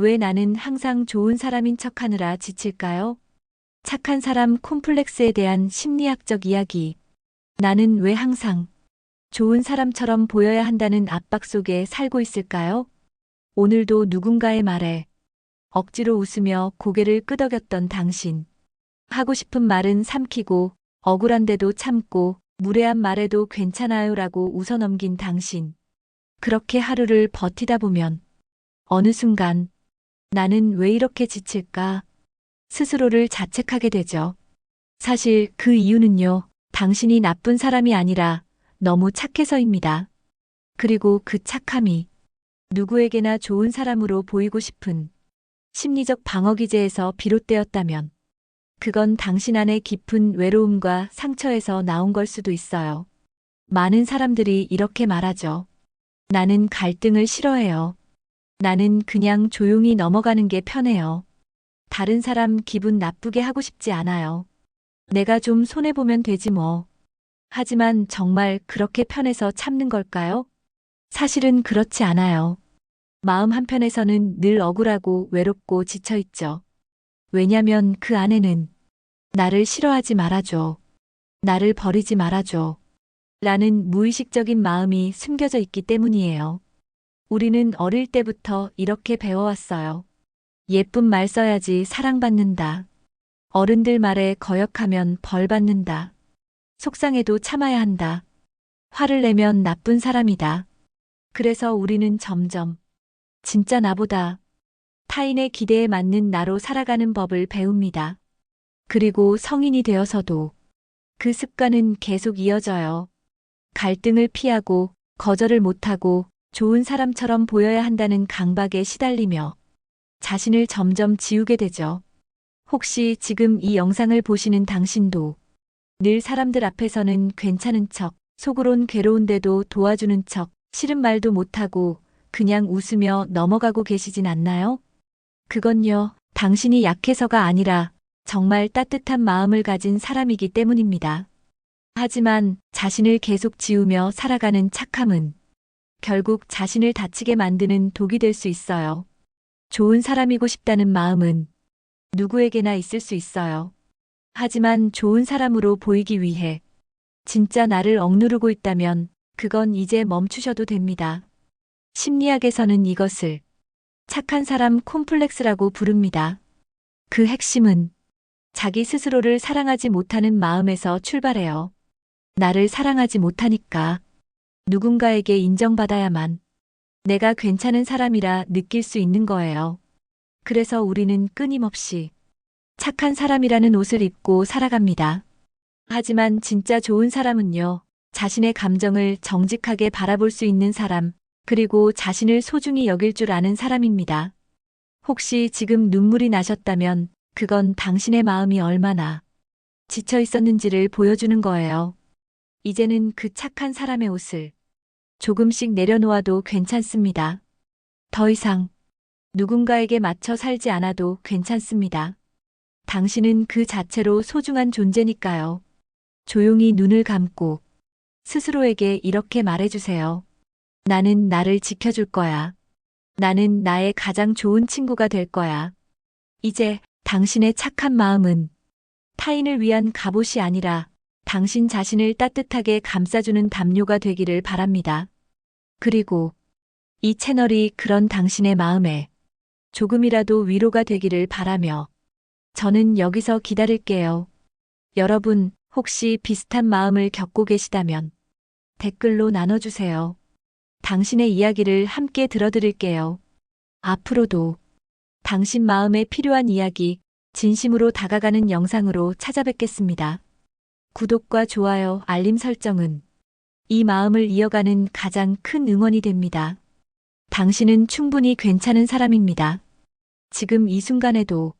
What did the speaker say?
왜 나는 항상 좋은 사람인 척 하느라 지칠까요? 착한 사람 콤플렉스에 대한 심리학적 이야기. 나는 왜 항상 좋은 사람처럼 보여야 한다는 압박 속에 살고 있을까요? 오늘도 누군가의 말에 억지로 웃으며 고개를 끄덕였던 당신. 하고 싶은 말은 삼키고 억울한데도 참고 무례한 말에도 괜찮아요라고 웃어넘긴 당신. 그렇게 하루를 버티다 보면 어느 순간 나는 왜 이렇게 지칠까? 스스로를 자책하게 되죠. 사실 그 이유는요, 당신이 나쁜 사람이 아니라 너무 착해서입니다. 그리고 그 착함이 누구에게나 좋은 사람으로 보이고 싶은 심리적 방어 기제에서 비롯되었다면 그건 당신 안의 깊은 외로움과 상처에서 나온 걸 수도 있어요. 많은 사람들이 이렇게 말하죠. 나는 갈등을 싫어해요. 나는 그냥 조용히 넘어가는 게 편해요. 다른 사람 기분 나쁘게 하고 싶지 않아요. 내가 좀 손해보면 되지 뭐. 하지만 정말 그렇게 편해서 참는 걸까요? 사실은 그렇지 않아요. 마음 한편에서는 늘 억울하고 외롭고 지쳐있죠. 왜냐면 그 안에는 나를 싫어하지 말아줘. 나를 버리지 말아줘. 라는 무의식적인 마음이 숨겨져 있기 때문이에요. 우리는 어릴 때부터 이렇게 배워왔어요. 예쁜 말 써야지 사랑받는다. 어른들 말에 거역하면 벌 받는다. 속상해도 참아야 한다. 화를 내면 나쁜 사람이다. 그래서 우리는 점점 진짜 나보다 타인의 기대에 맞는 나로 살아가는 법을 배웁니다. 그리고 성인이 되어서도 그 습관은 계속 이어져요. 갈등을 피하고 거절을 못하고 좋은 사람처럼 보여야 한다는 강박에 시달리며 자신을 점점 지우게 되죠. 혹시 지금 이 영상을 보시는 당신도 늘 사람들 앞에서는 괜찮은 척, 속으론 괴로운데도 도와주는 척, 싫은 말도 못하고 그냥 웃으며 넘어가고 계시진 않나요? 그건요, 당신이 약해서가 아니라 정말 따뜻한 마음을 가진 사람이기 때문입니다. 하지만 자신을 계속 지우며 살아가는 착함은 결국 자신을 다치게 만드는 독이 될 수 있어요. 좋은 사람이고 싶다는 마음은 누구에게나 있을 수 있어요. 하지만 좋은 사람으로 보이기 위해 진짜 나를 억누르고 있다면 그건 이제 멈추셔도 됩니다. 심리학에서는 이것을 착한 사람 콤플렉스라고 부릅니다. 그 핵심은 자기 스스로를 사랑하지 못하는 마음에서 출발해요. 나를 사랑하지 못하니까 누군가에게 인정받아야만 내가 괜찮은 사람이라 느낄 수 있는 거예요. 그래서 우리는 끊임없이 착한 사람이라는 옷을 입고 살아갑니다. 하지만 진짜 좋은 사람은요, 자신의 감정을 정직하게 바라볼 수 있는 사람, 그리고 자신을 소중히 여길 줄 아는 사람입니다. 혹시 지금 눈물이 나셨다면 그건 당신의 마음이 얼마나 지쳐 있었는지를 보여주는 거예요. 이제는 그 착한 사람의 옷을 조금씩 내려놓아도 괜찮습니다. 더 이상 누군가에게 맞춰 살지 않아도 괜찮습니다. 당신은 그 자체로 소중한 존재니까요. 조용히 눈을 감고 스스로에게 이렇게 말해주세요. 나는 나를 지켜줄 거야. 나는 나의 가장 좋은 친구가 될 거야. 이제 당신의 착한 마음은 타인을 위한 갑옷이 아니라 당신 자신을 따뜻하게 감싸주는 담요가 되기를 바랍니다. 그리고 이 채널이 그런 당신의 마음에 조금이라도 위로가 되기를 바라며 저는 여기서 기다릴게요. 여러분, 혹시 비슷한 마음을 겪고 계시다면 댓글로 나눠주세요. 당신의 이야기를 함께 들어드릴게요. 앞으로도 당신 마음에 필요한 이야기, 진심으로 다가가는 영상으로 찾아뵙겠습니다. 구독과 좋아요, 알림 설정은 이 마음을 이어가는 가장 큰 응원이 됩니다. 당신은 충분히 괜찮은 사람입니다. 지금 이 순간에도